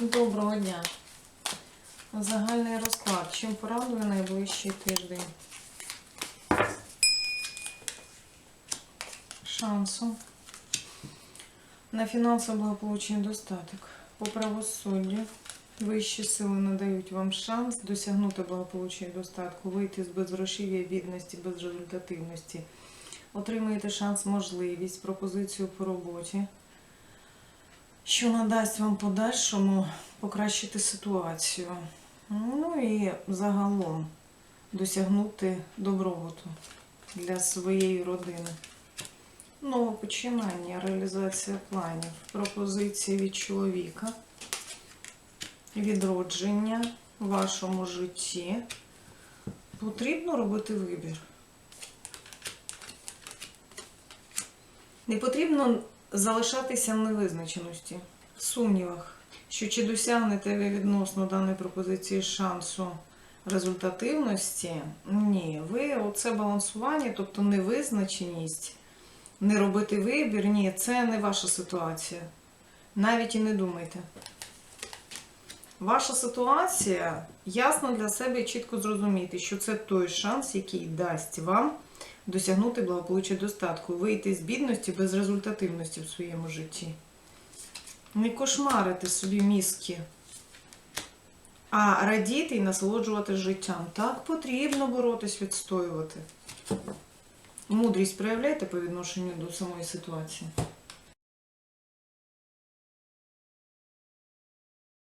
Доброго дня. Загальний розклад. Чим порадує найближчий тиждень? Шансу. На фінансове благополуччя достаток. По правосуддю. Вищі сили надають вам шанс досягнути благополуччя достатку, вийти з безгрошів'я, бідності, безрезультативності. Отримаєте шанс, можливість, пропозицію по роботі, що надасть вам подальшому покращити ситуацію. Ну і загалом досягнути добробуту для своєї родини. Нове починання, реалізація планів, пропозиції від чоловіка, відродження в вашому житті. Потрібно робити вибір. Не потрібно залишатися в невизначеності, в сумнівах, що чи досягнете ви відносно даної пропозиції шансу результативності. Ні, ви оце балансування, тобто невизначеність, не робити вибір, ні, це не ваша ситуація. Навіть і не думайте. Ваша ситуація ясно для себе чітко зрозуміти, що це той шанс, який дасть вам досягнути благополуччя достатку, вийти з бідності без результативності в своєму житті. Не кошмарити собі мізки, а радіти і насолоджувати життям. Так потрібно боротись, відстоювати. Мудрість проявляйте по відношенню до самої ситуації.